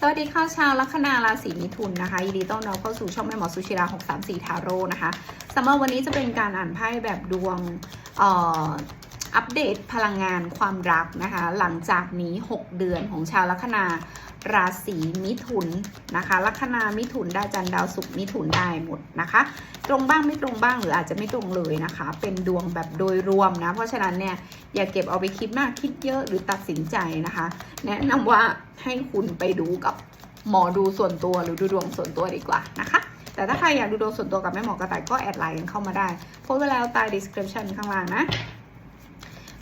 สวัสดีค่ะชาวลัคนาราศีมิถุนนะคะยินดีต้อนรับเข้าสู่ช่องแม่หมอสุชิรา634 ทาโร่นะคะสำหรับวันนี้จะเป็นการอ่านไพ่แบบดวงอัปเดตพลังงานความรักนะคะ หลังจากนี้ 6 เดือนของชาวลัคนา ราศีมิถุนนะคะ ลัคนามิถุนได้จันทร์ดาวศุกร์มิถุนได้หมดนะคะ ตรงบ้างไม่ตรงบ้างหรืออาจจะไม่ตรงเลยนะคะ เป็นดวงแบบโดยรวมนะ เพราะฉะนั้นเนี่ยอย่าเก็บเอาไปคิดมากคิดเยอะหรือตัดสินใจนะคะ แนะนำว่าให้คุณไปดูกับหมอดูส่วนตัวหรือดูดวงส่วนตัวดีกว่านะคะ แต่ถ้าใครอยากดูดวงส่วนตัวกับแม่หมอกระต่ายก็แอดไลน์กันเข้ามาได้โพสต์ไว้แล้วใต้ description ข้างล่างนะ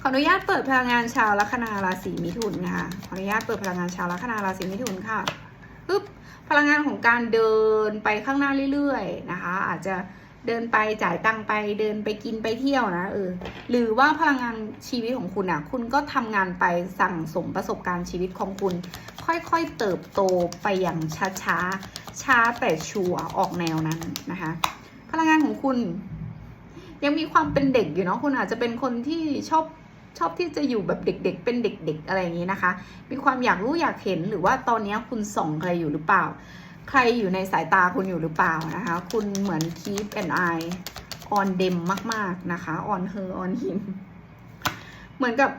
ออนุญาตเปิดพลังงานชาวลัคนาราศีมิถุนนะคะขออนุญาตเปิดพลังงานชาวลัคนาราศีมิถุนค่ะปึ๊บพลังงานของการเดินไปข้างหน้าเรื่อยๆนะคะ อาจจะเดินไปจ่ายตังค์ไปเดินไปกินไปเที่ยวนะเออหรือว่าพลังงานชีวิตของคุณอะ คุณก็ทำงานไปสั่งสมประสบการณ์ชีวิตของคุณ ค่อยๆเติบโตไปอย่างช้าๆช้าแต่ชัวร์ออกแนวนั้นนะคะ พลังงานของคุณ ยังมีความเป็นเด็กอยู่เนาะคุณอาจจะเป็นคนที่ชอบ ชอบที่จะอยู่แบบเด็ก ๆ เป็นเด็ก ๆ อะไรอย่างนี้นะคะ มีความอยากรู้อยากเห็นหรือว่าตอนนี้คุณส่องใครอยู่หรือเปล่า ใครอยู่ในสายตาคุณอยู่หรือเปล่านะคะ คุณเหมือน keep an eye on them มาก ๆ นะคะ on her on him เหมือนกับ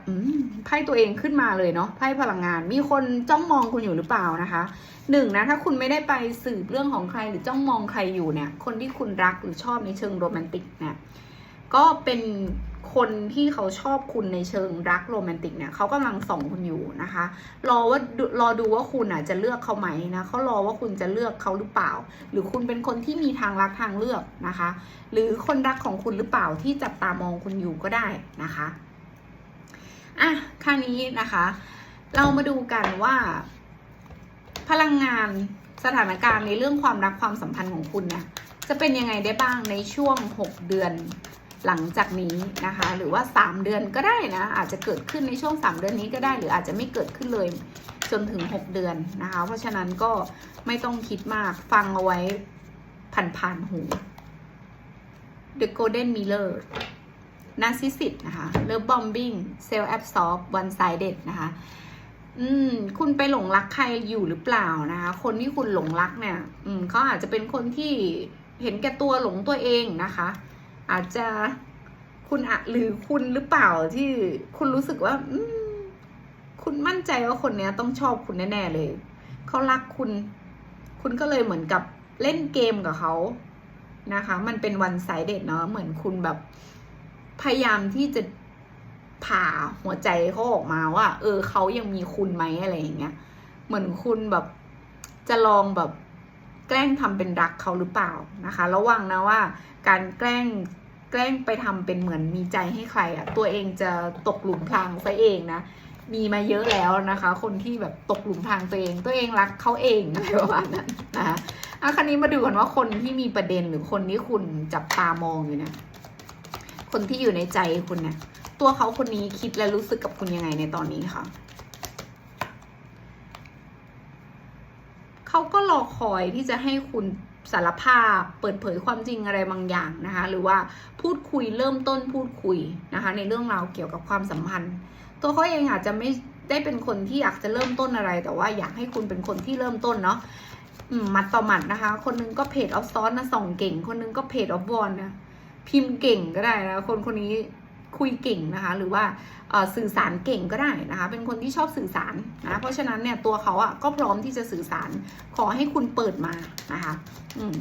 ไพ่ตัวเองขึ้นมาเลยเนาะไพ่พลังงาน มีคนจ้องมองคุณอยู่หรือเปล่านะคะหนึ่งนะถ้าคุณไม่ได้ไปสืบเรื่องของใครหรือจ้องมองใครอยู่เนี่ย คนที่คุณรักหรือชอบในเชิงโรแมนติกเนี่ยก็เป็น คนที่เขาชอบคุณในเชิงรักโรแมนติกเนี่ยเขากำลังส่องคุณอยู่นะคะ รอว่ารอดูว่าคุณอะจะเลือกเขาไหมนะเขารอว่าคุณจะเลือกเขาหรือเปล่า หรือคุณเป็นคนที่มีทางรักทางเลือกนะคะ หรือคนรักของคุณหรือเปล่าที่จับตามองคุณอยู่ก็ได้นะคะอะคราวนี้นะคะ เรามาดูกันว่า พลังงานสถานการณ์ในเรื่องความรักความสัมพันธ์ของคุณเนี่ยจะเป็นยังไงได้บ้างในช่วง 6 เดือน หลังจากนี้นะคะ หรือว่า 3 เดือนก็ได้นะ อาจจะเกิดขึ้นในช่วง 3 เดือนนี้ก็ได้ หรืออาจจะไม่เกิดขึ้นเลยจนถึง 6 เดือนนะคะ เพราะฉะนั้นก็ไม่ต้องคิดมากฟังเอาไว้ผ่านๆหู The Golden Mirror Narcissist นะคะ Love Bombing Self Absorb One Sided นะคะ อืม คุณไปหลงรักใครอยู่หรือเปล่านะคะ คนที่คุณหลงรักเนี่ย อืมเขาอาจจะเป็นคนที่เห็นแก่ตัวหลงตัวเองนะคะ อาจจะคุณอะหรือคุณหรือเปล่าที่คุณรู้สึกว่าคุณมั่นใจว่าคนเนี้ยต้องชอบคุณแน่ๆเลยเขารักคุณ คุณก็เลยเหมือนกับเล่นเกมกับเขานะคะ มันเป็นวันไซเด็ดเนาะเหมือนคุณแบบพยายามที่จะผ่าหัวใจเขาออกมาว่า เออเขายังมีคุณไหมอะไรอย่างเงี้ย เหมือนคุณแบบจะลองแบบ แกล้งทำเป็นรักเขาหรือเปล่านะคะ ระวังนะว่า การแกล้งแกล้งไปทำเป็นเหมือนมีใจให้ใครอะตัวเองจะตกหลุมพรางซะเองนะมีมาเยอะแล้วนะคะ คนที่แบบตกหลุมพรางตัวเองตัวเองรักเขาเองอะไรประมาณนั้นนะคะเอาคราวนี้มาดูกันว่าคนที่มีประเด็นหรือคนที่คุณจับตามองอยู่นี่ยคนที่อยู่ในใจคุณเนี่ยตัวเขาคนนี้คิดและรู้สึกกับคุณยังไงในตอนนี้คะ เขาก็รอคอยที่จะให้คุณสารภาพเปิดเผยความจริงอะไรบางอย่างนะคะ หรือว่าพูดคุยเริ่มต้นพูดคุยนะคะ ในเรื่องราวเกี่ยวกับความสัมพันธ์ ตัวเขาเองอาจจะไม่ได้เป็นคนที่อยากจะเริ่มต้นอะไร แต่ว่าอยากให้คุณเป็นคนที่เริ่มต้นเนาะมัดต่อมัดนะคะ คนนึงก็เพจออฟซ้อนนะส่องเก่ง คนนึงก็เพจออฟวอนนะพิมพ์เก่งก็ได้นะคนคนนี้ คุยเก่งนะคะหรือว่าเอ่อสื่อสารเก่งก็ได้นะคะเป็นคนที่ชอบสื่อสารนะเพราะฉะนั้นเนี่ยตัวเขาอะก็พร้อมที่จะสื่อสารขอให้คุณเปิดมานะคะอืม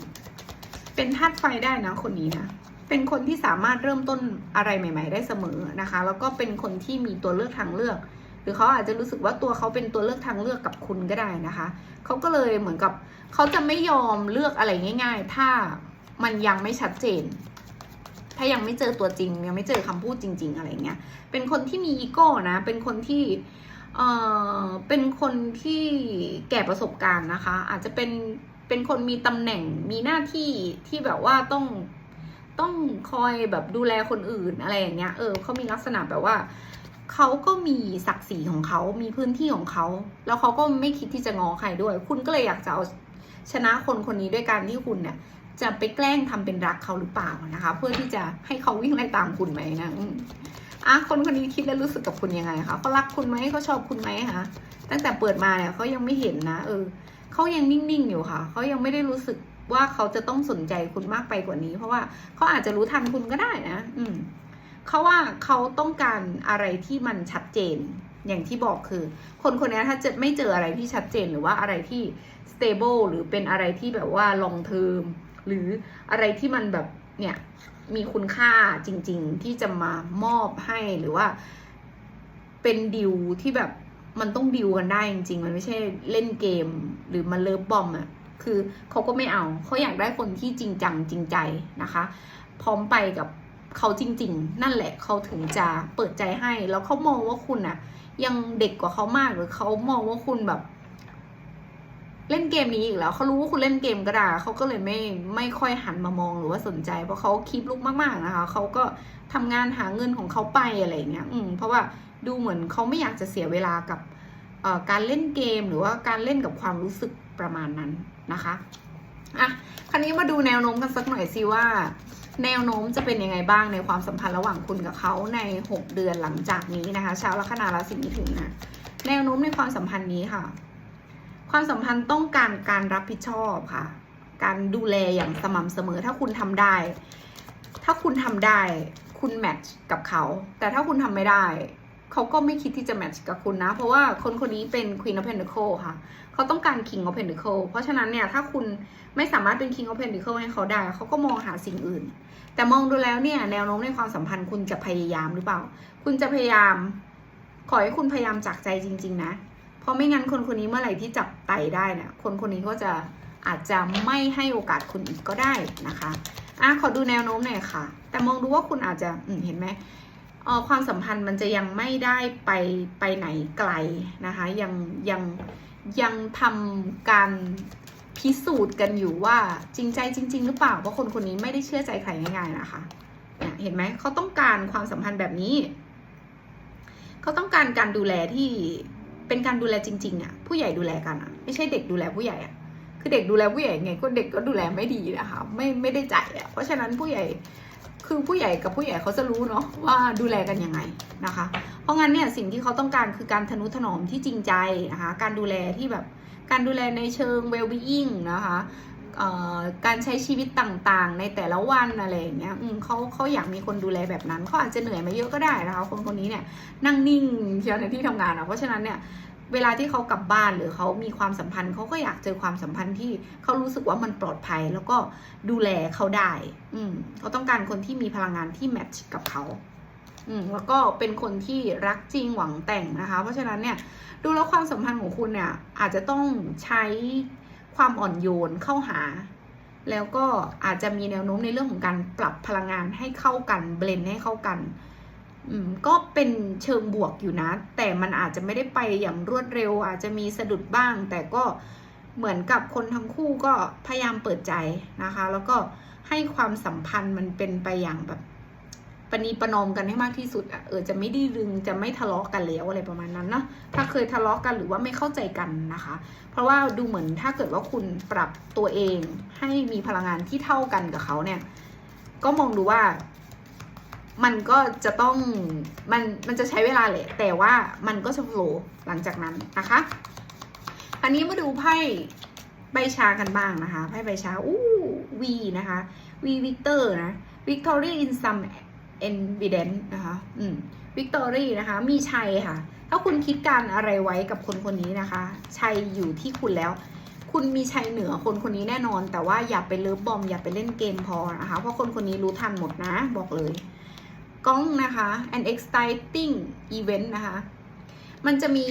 เป็นธาตุไฟได้นะคนนี้นะเป็นคนที่สามารถเริ่มต้นอะไรใหม่ ๆ ได้เสมอนะคะ แล้วก็เป็นคนที่มีตัวเลือกทางเลือก หรือเขาอาจจะรู้สึกว่าตัวเขาเป็นตัวเลือกทางเลือกกับคุณก็ได้นะคะเขาก็เลยเหมือนกับเขาจะไม่ยอมเลือกอะไรง่าย ๆ ถ้ามันยังไม่ชัดเจน ถ้ายังไม่เจอตัวจริง ยังไม่เจอคำพูดจริง ๆ อะไรเงี้ย เป็นคนที่มีอีโก้นะ เป็นคนที่เอ่อเป็นคนที่แก่ประสบการณ์นะคะ อาจจะเป็นเป็นคนมีตำแหน่งมีหน้าที่ที่แบบว่าต้องต้องคอยแบบดูแลคนอื่นอะไรอย่างเงี้ย เออเขามีลักษณะแบบว่าเขาก็มีศักดิ์ศรีของเขามีพื้นที่ของเขา แล้วเขาก็ไม่คิดที่จะงอใครด้วย คุณก็เลยอยากจะเอาชนะคนคนนี้ด้วยการที่คุณเนี่ย จะไปแกล้งทำเป็นรักเขาหรือเปล่านะคะ เพื่อที่จะให้เขาวิ่งไล่ตามคุณไหมนะอะคนคนนี้คิดแล้วรู้สึกกับคุณยังไงคะเขารักคุณไหมเขาชอบคุณไหมคะตั้งแต่เปิดมาเนี่ยเขายังไม่เห็นนะ เออเขายังนิ่งๆอยู่ค่ะเขายังไม่ได้รู้สึกว่าเขาจะต้องสนใจคุณมากไปกว่านี้ เพราะว่าเขาอาจจะรู้ทันคุณก็ได้นะ อืมเขาว่าเขาต้องการอะไรที่มันชัดเจน อย่างที่บอกคือ คนคนนี้ถ้าจะไม่เจออะไรที่ชัดเจนหรือว่าอะไรที่ stable หรือเป็นอะไรที่แบบว่า long term หรืออะไรที่มันแบบเนี่ยมีคุณค่าจริง ๆ ที่จะมามอบให้หรือว่าเป็นดิวที่แบบมันต้องดิวกันได้จริง ๆ มันไม่ใช่เล่นเกมหรือมันเลิฟบอมอะคือเขาก็ไม่เอาเขาอยากได้คนที่จริงจังจริงใจนะคะ พร้อมไปกับเขาจริง ๆ นั่นแหละเขาถึงจะเปิดใจให้ แล้วเขามองว่าคุณอะยังเด็กกว่าเขามากหรือเขามองว่าคุณแบบ เล่นเกมนี้อีกแล้วเขารู้ว่าคุณเล่นเกมกระดาเขาก็เลยไม่ไม่ค่อยหันมามองหรือว่าสนใจ เพราะเขาคีบลุกมาก ๆนะคะเขาก็ทำงานหาเงินของเขาไปอะไรเงี้ยอืมเพราะว่าดูเหมือนเขาไม่อยากจะเสียเวลากับการเล่นเกมหรือว่าการเล่นกับความรู้สึกประมาณนั้นนะคะอะคราวนี้มาดูแนวโน้มกันสักหน่อยสิว่า แนวโน้มจะเป็นยังไงบ้างในความสัมพันธ์ระหว่างคุณกับเขาใน 6 เดือนหลังจากนี้นะคะ ชาวลัคนาราศีมิถุนนะแนวโน้มในความสัมพันธ์นี้ค่ะ ความสัมพันธ์ต้องการการรับผิดชอบค่ะ การดูแลอย่างสม่ำเสมอถ้าคุณทำได้ ถ้าคุณทำได้คุณแมทช์กับเขา แต่ถ้าคุณทำไม่ได้ เขาก็ไม่คิดที่จะแมทช์กับคุณนะ เพราะว่าคนคนนี้เป็น Queen of Pentacle ค่ะ เขาต้องการ King of Pentacle เพราะฉะนั้นเนี่ยถ้าคุณไม่สามารถเป็น King of Pentacle ให้เขาได้ เขาก็มองหาสิ่งอื่น แต่มองดูแล้วเนี่ยแนวโน้มในความสัมพันธ์คุณจะพยายามหรือเปล่า คุณจะพยายาม ขอให้คุณพยายามจากใจจริง ๆ นะ ราะไม่งั้นคนคนนี้เมื่อไหร่ที่จับไตได้เนี่ยคนคนนี้ก็จะอาจจะไม่ให้โอกาสคุณอีกก็ได้นะคะอะขอดูแนวโน้มหน่อยค่ะ แต่มองดูว่าคุณอาจจะอืเห็นไหมออความสัมพันธ์มันจะยังไม่ได้ไปไปไหนไกลนะคะ ยังยังยังทำการพิสูจน์กันอยู่ว่าจริงใจจริง ๆ หรือเปล่าเพราะคนคนนี้ไม่ได้เชื่อใจใครง่ายๆนะคะเนี่ยเห็นไหมเขาต้องการความสัมพันธ์แบบนี้ เขาต้องการการดูแลที่ เป็นการดูแลจริงๆอะผู้ใหญ่ดูแลกันอะไม่ใช่เด็กดูแลผู้ใหญ่อะคือเด็กดูแลผู้ใหญ่ไงก็เด็กก็ดูแลไม่ดีนะคะไม่ไม่ได้ใจอะเพราะฉะนั้นผู้ใหญ่คือผู้ใหญ่กับผู้ใหญ่เขาจะรู้เนาะว่าดูแลกันยังไงนะคะ เพราะงั้นเนี่ยสิ่งที่เขาต้องการคือการทนุถนอมที่จริงใจนะคะการดูแลที่แบบการดูแลในเชิง well-being นะคะ การใช้ชีวิตต่างๆ ในแต่ละวันอะไรอย่างเงี้ยเขาเขาอยากมีคนดูแลแบบนั้นเขาอาจจะเหนื่อยมาเยอะก็ได้นะคะคนคนนี้เนี่ยนั่งนิ่งเชียวในที่ทำงานอะเพราะฉะนั้นเนี่ยเวลาที่เขากลับบ้านหรือเขามีความสัมพันธ์เขาก็อยากเจอความสัมพันธ์ที่เขารู้สึกว่ามันปลอดภัย แล้วก็ดูแลเขาได้ อืมเขาต้องการคนที่มีพลังงานที่แมทช์กับเขาอืมแล้วก็เป็นคนที่รักจริงหวังแต่งนะคะ เพราะฉะนั้นเนี่ยดูแล้วความสัมพันธ์ของคุณเนี่ยอาจจะต้องใช้ ความอ่อนโยนเข้าหา แล้วก็อาจจะมีแนวโน้มในเรื่องของการปรับพลังงานให้เข้ากันเบลนให้เข้ากันก็เป็นเชิงบวกอยู่นะ แต่มันอาจจะไม่ได้ไปอย่างรวดเร็ว อาจจะมีสะดุดบ้าง แต่ก็เหมือนกับคนทั้งคู่ก็พยายามเปิดใจนะคะ แล้วก็ให้ความสัมพันธ์มันเป็นไปอย่างแบบ ปณีประนอมกันให้มากที่สุดอะเออจะไม่ได้รึงจะไม่ทะเลาะกันแล้วอะไรประมาณนั้นเนาะถ้าเคยทะเลาะกันหรือว่าไม่เข้าใจกันนะคะ เพราะว่าดูเหมือนถ้าเกิดว่าคุณปรับตัวเองให้มีพลังงานที่เท่ากันกับเขาเนี่ย ก็มองดูว่า มันก็จะต้องมันมันจะใช้เวลาแหละแต่ว่ามันก็จะโฟลว์หลังจากนั้นนะคะอันนี้มาดูไพ่ใบชากันบ้างนะคะไพ่ใบชาอู้วีนะคะวีวิกเตอร์นะ victory in some evidence นะคะ อืม victory นะคะ มีชัยค่ะ ถ้าคุณคิดการอะไรไว้กับคนคนนี้นะคะ ชัยอยู่ที่คุณแล้ว คุณมีชัยเหนือคนคนนี้แน่นอน แต่ว่าอย่าไปเลิฟบอม อย่าไปเล่นเกมพอนะคะ เพราะคนคนนี้รู้ทันหมดนะ บอกเลยก้องนะคะ an exciting event นะคะ มันจะมี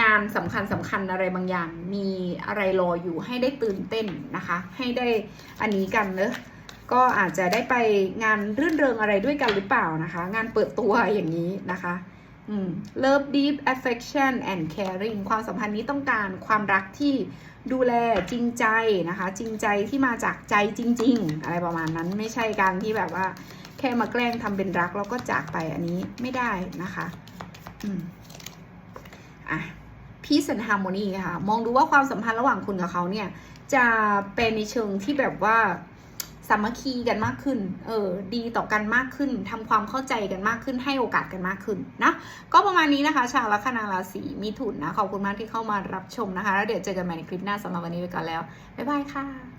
งานสำคัญสำคัญอะไรบางอย่าง มีอะไรรออยู่ให้ได้ตื่นเต้นนะคะ ให้ได้อันนี้กันเนอะ ก็อาจจะได้ไปงานรื่นเริงอะไรด้วยกันหรือเปล่านะคะ งานเปิดตัวอย่างนี้นะคะอืม love deep affection and caring ความสัมพันธ์นี้ต้องการความรักที่ดูแลจริงใจนะคะ จริงใจที่มาจากใจจริง ๆ อะไรประมาณนั้นไม่ใช่การที่แบบว่า แค่มาแกล้งทำเป็นรักแล้วก็จากไปอันนี้ไม่ได้นะคะอืมอะ peace and harmony ค่ะ มองดูว่าความสัมพันธ์ระหว่างคุณกับเขาเนี่ย จะเป็นในเชิงที่แบบว่า สามัคคีกันมากขึ้น เออ ดีต่อกันมากขึ้นทำความเข้าใจกันมากขึ้น ให้โอกาสกันมากขึ้นนะ ก็ประมาณนี้นะคะ ชาวลัคนาราศีมิถุนนะ ขอบคุณมากที่เข้ามารับชมนะคะ แล้วเดี๋ยวเจอกันใหม่ในคลิปหน้าสำหรับวันนี้ไปก่อนแล้ว บ๊ายบายค่ะ